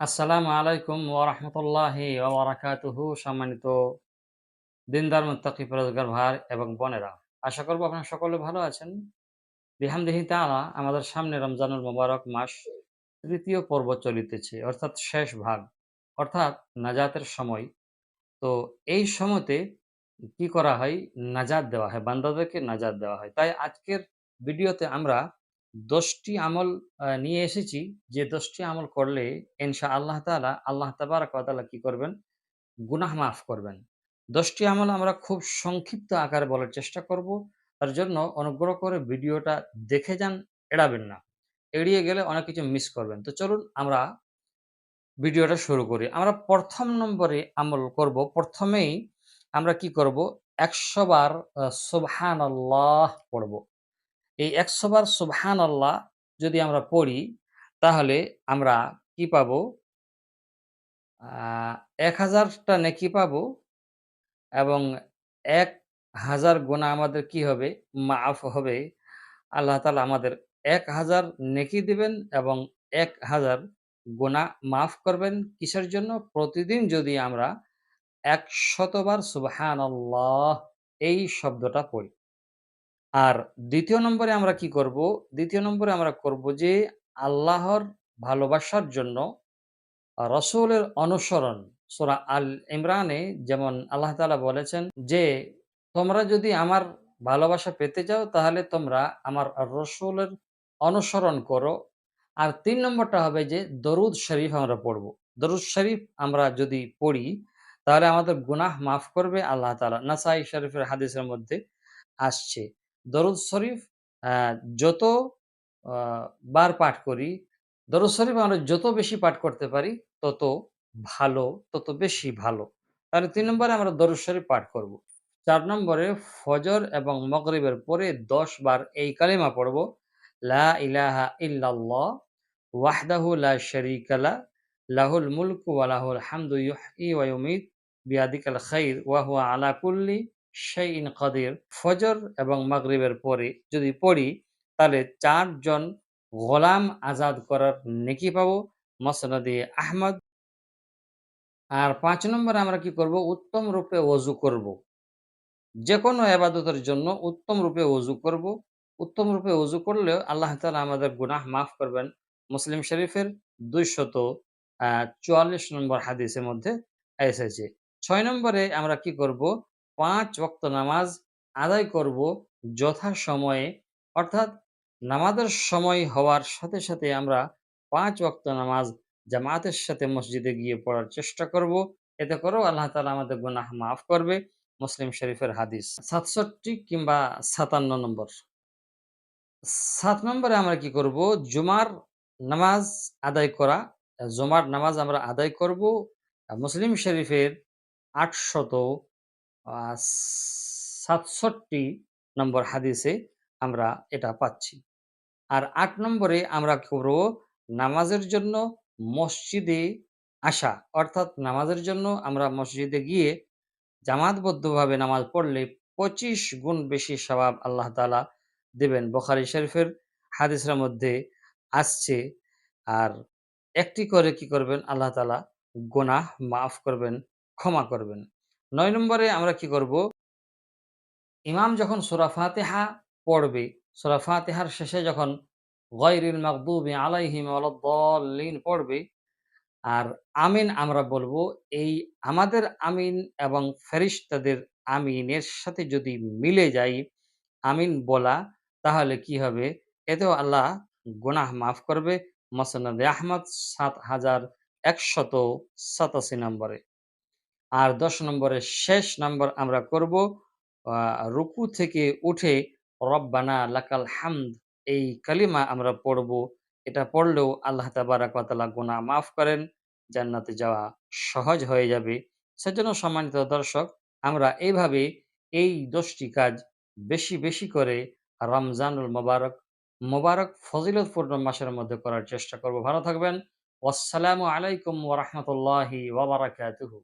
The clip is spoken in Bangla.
আসসালামু আলাইকুম ওরহমতুল্লাহি ওবরাকাতুহু সম্মানিত দিনদার, মুত্তাকি, পরোজগার ভার এবং বোনেরা। আশা করব আপনারা সকলে ভালো আছেন। বিহামদিহি তাআলা, আমাদের সামনে রমজানুল মোবারক মাস তৃতীয় পর্ব চলিতেছে, অর্থাৎ শেষ ভাগ, অর্থাৎ নাজাতের সময়। তো এই সময়তে কি করা হয়? নাজাত দেওয়া হয়, বান্দাদেরকে নাজাত দেওয়া হয়। তাই আজকের ভিডিওতে আমরা দশটি আমল নিয়ে এসেছি। যে দশটি আমল করলে ইনশা আল্লাহ তাআলা, আল্লাহ তাবারাক তাআলা কি করবেন? গুনাহ মাফ করবেন। দশটি আমল আমরা খুব সংক্ষিপ্ত আকারে বলার চেষ্টা করব। তার জন্য অনুগ্রহ করে ভিডিওটা দেখে যান, এড়াবেন না। এড়িয়ে গেলে অনেক কিছু মিস করবেন। তো চলুন আমরা ভিডিওটা শুরু করি। আমরা প্রথম নম্বরে আমল করব। প্রথমেই আমরা কি করব? একশো বার সুবহান আল্লাহ পড়ব। এই একশো বার সুবহান আল্লাহ যদি আমরা পড়ি, তাহলে আমরা কি পাবো? এক হাজারটা নেকি পাবো এবং এক হাজার গোনা আমাদের কি হবে? মাফ হবে। আল্লাহ তালা আমাদের এক হাজার নেকি দিবেন এবং এক হাজার গোনা মাফ করবেন। কিসের জন্য? প্রতিদিন যদি আমরা এক শতবার সুবহান আল্লাহ এই শব্দটা পড়ি। আর দ্বিতীয় নম্বরে আমরা কি করব? দ্বিতীয় নম্বরে আমরা করব যে আল্লাহর ভালোবাসার জন্য রসুলের অনুসরণ। সোরা আল ইমরানে যেমন আল্লাহ তাআলা বলেছেন যে, তোমরা যদি আমার ভালোবাসা পেতে চাও, তাহলে তোমরা আমার রসুলের অনুসরণ করো। আর তিন নম্বরটা হবে যে দরুদ শরীফ আমরা পড়ব। দরুদ শরীফ আমরা যদি পড়ি, তাহলে আমাদের গুনাহ মাফ করবে আল্লাহ তাআলা। নাসাই শরীফের হাদিসের মধ্যে আসছে। দরুদ শরীফ যত বার পাঠ করি, দরুদ শরীফ আমরা যত বেশি পাঠ করতে পারি, তত ভালো, তত বেশি ভালো। তাহলে তিন নম্বরে আমরা দরুদ শরীফ পাঠ করব। চার নম্বরে ফজর এবং মগরিবের পরে দশ বার এই কালিমা পড়ব, লা ইলাহা ইল্লাল্লাহ, ওয়াহদাহু লা শারীকা লা, লাহুল মুলকু ওয়া লাহুল হামদু ইউহয়ি ওয়া ইউমীত, বিয়াদিকাল খাইর, ওয়া হুয়া আলা কুল্লি শাইইন কাদির ফজর এবং মাগরিবের পরে যদি পড়ি, তাহলে চারজন গোলাম আজাদ করার নেকি পাবো মসনদে আহমদ। আর পাঁচ নম্বরে আমরা কি করব? উত্তম রূপে ওযু করব। যে কোনো আবাদতের জন্য উত্তম রূপে ওযু করব। উত্তম রূপে ওযু করলেও আল্লাহ তাআলা আমাদের গুনাহ মাফ করবেন। মুসলিম শরীফের দুইশত চুয়াল্লিশ নম্বর হাদিসের মধ্যে এসেছে। ছয় নম্বরে আমরা কি করব? পাঁচ ওয়াক্ত নামাজ আদায় করব যথা সময়ে। অর্থাৎ নামাজের সময় হওয়ার সাথে সাথে আমরা পাঁচ ওয়াক্ত নামাজ জামাতের সাথে মসজিদে গিয়ে পড়ার চেষ্টা করব। এতে করেও আল্লাহ তালা আমাদের গুনাহ মাফ করবে। মুসলিম শরীফের হাদিস সাতষট্টি কিংবা সাতান্ন নম্বর। সাত নম্বরে আমরা কি করব? জুমার নামাজ আদায় করা। জুমার নামাজ আমরা আদায় করব। মুসলিম শরীফের আটশত সাতষট্টি নম্বর হাদিসে আমরা এটা পাচ্ছি। আর আট নম্বরে আমরা করব নামাজের জন্য মসজিদে আসা। অর্থাৎ নামাজের জন্য আমরা মসজিদে গিয়ে জামাতবদ্ধভাবে নামাজ পড়লে পঁচিশ গুণ বেশি সওয়াব আল্লাহ তালা দেবেন। বখারি শরীফের হাদিসের মধ্যে আসছে। আর একটি করে কি করবেন? আল্লাহ তাআলা গুনাহ মাফ করবেন, ক্ষমা করবেন। নয় নম্বরে আমরা কি করব? ইমাম যখন সূরা ফাতিহা পড়বে, সূরা ফাতিহার শেষে যখন গায়রিল মাগদুবি আলাইহিম ওয়ালাদ-দাল্লিন পড়বে, আর আমিন আমরা বলব, এই আমাদের আমিন এবং ফেরেশতাদের আমিনের সাথে যদি মিলে যাই আমিন বলা, তাহলে কি হবে? এতেও আল্লাহ গুনাহ মাফ করবে। মসনদে আহমদ সাত হাজার একশত সাতাশি নম্বরে। আর দশ নম্বরের শেষ নম্বর আমরা করব রুকু থেকে উঠে রব্বানা লাকাল হামদ, এই কালিমা আমরা পড়ব। এটা পড়লেও আল্লাহ তাবারাক ওয়া তাআলা মাফ করেন, জান্নাতে যাওয়া সহজ হয়ে যাবে। সেজন্য সম্মানিত দর্শক, আমরা এইভাবে এই দশটি কাজ বেশি বেশি করে রমজানুল মোবারক মোবারক ফজিলতপূর্ণ মাসের মধ্যে করার চেষ্টা করব। ভালো থাকবেন। আসসালামু আলাইকুম ওয়া রাহমাতুল্লাহি ওয়া বারাকাতুহু।